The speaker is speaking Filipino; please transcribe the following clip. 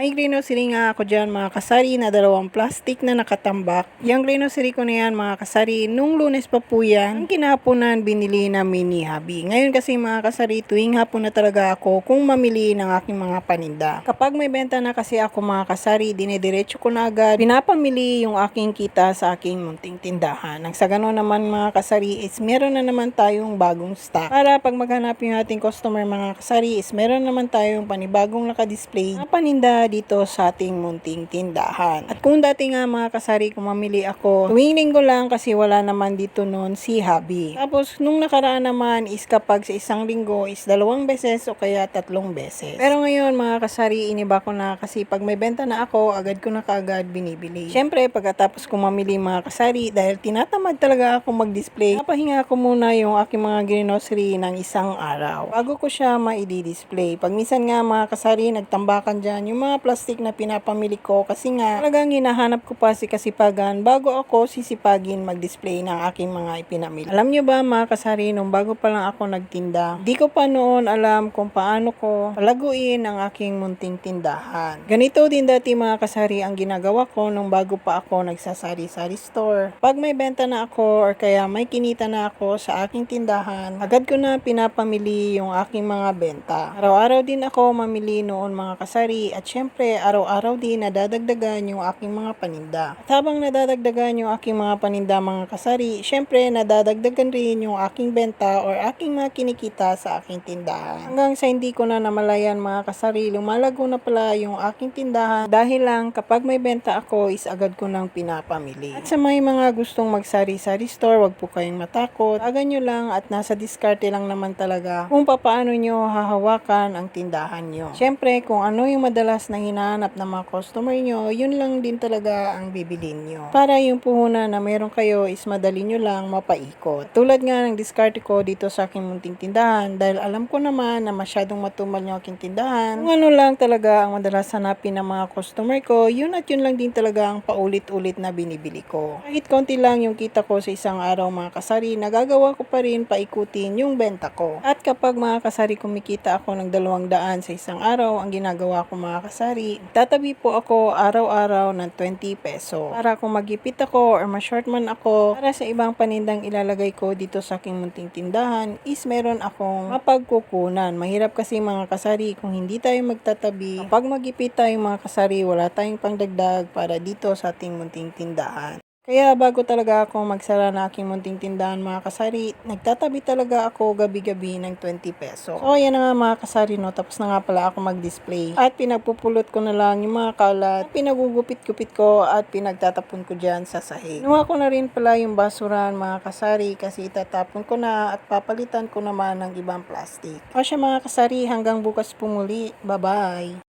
May grocery nga ako dyan mga kasari na dalawang plastic na nakatambak. Yung grocery ko na yan mga kasari, nung lunes pa po yan, ang kinahaponan binili namin ni Habi. Ngayon kasi mga kasari, tuwing hapon na talaga ako kung mamili ng aking mga paninda. Kapag may benta na kasi ako mga kasari, dinediretso ko na agad, pinapamili yung aking kita sa aking munting tindahan. Nang sa gano'n naman mga kasari, is meron na naman tayong bagong stock. Para pag maghanap yung ating customer mga kasari, is meron naman tayong panibagong nakadisplay na paninda dito sa ating munting tindahan. At kung dati nga mga kasari, kung mamili ako, tuwing linggo lang kasi wala naman dito noon si Habi. Tapos nung nakaraan naman is kapag sa isang linggo is dalawang beses o kaya tatlong beses. Pero ngayon mga kasari, iniba ko na kasi pag may benta na ako, agad ko na kaagad binibili. Siyempre, pagkatapos ko mamili mga kasari, dahil tinatamad talaga ako mag-display, napahinga ko muna yung aking mga grocery ng isang araw. Bago ko siya ma-display. Pag minsan nga mga kasari, nagtambakan dyan yung mga plastic na pinapamili ko kasi nga talagang hinahanap ko pa si kasipagan bago ako sisipagin mag-display ng aking mga ipinamili. Alam nyo ba mga kasari, nung bago pa lang ako nagtinda, di ko pa noon alam kung paano ko palaguin ang aking munting tindahan. Ganito din dati mga kasari ang ginagawa ko nung bago pa ako nagsasari-sari store. Pag may benta na ako or kaya may kinita na ako sa aking tindahan, agad ko na pinapamili yung aking mga benta. Araw-araw din ako mamili noon mga kasari at syempre araw-araw din nadadagdagan yung aking mga paninda. At habang nadadagdagan yung aking mga paninda mga kasari, syempre nadadagdagan rin yung aking benta or aking mga kinikita sa aking tindahan. Hanggang sa hindi ko na namalayan mga kasari, lumalago na pala yung aking tindahan dahil lang kapag may benta ako is agad ko nang pinapamili. At sa may mga gustong magsari-sari store, wag po kayong matakot. Tagan nyo lang at nasa diskarte lang naman talaga kung paano nyo hahawakan ang tindahan nyo. Siyempre, kung ano yung madalas na hinahanap ng mga customer nyo, yun lang din talaga ang bibilin nyo. Para yung puhunan na meron kayo is madali nyo lang mapaikot. Tulad nga ng diskarte ko dito sa aking munting tindahan dahil alam ko naman na masyadong matumal yung aking tindahan. Kung ano lang talaga ang madalas hanapin ng mga customer ko, yun at yun lang din talaga ang paulit-ulit na binibili ko. Kahit konti lang yung kita ko sa isang araw mga kasari, nagagawa ko pa rin paikutin yung benta ko. At kapag mga kasari kumikita ako ng dalawang daan sa isang araw, ang ginagawa ko mga kasari, tatabi po ako araw-araw ng 20 peso. Para kung magipit ako or ma-short man ako, para sa ibang panindang ilalagay ko dito sa aking munting tindahan, is meron akong mapagkukunan. Mahirap kasi mga kasari kung hindi tayo magtatabi. Kapag magipit tayo mga kasari, wala tayong pangdagdag para dito sa ating munting tindahan. Kaya bago talaga ako magsara ng aking munting tindahan mga kasari, nagtatabi talaga ako gabi-gabi ng 20 peso. So ayan na nga mga kasari no, tapos na nga pala ako mag-display. At pinagpupulot ko na lang yung mga kalat, pinagugupit-gupit ko at pinagtatapon ko dyan sa sahig. Nuha ko na rin pala yung basuran mga kasari kasi itatapon ko na at papalitan ko naman ng ibang plastic. O siya mga kasari, hanggang bukas pumuli. Bye-bye!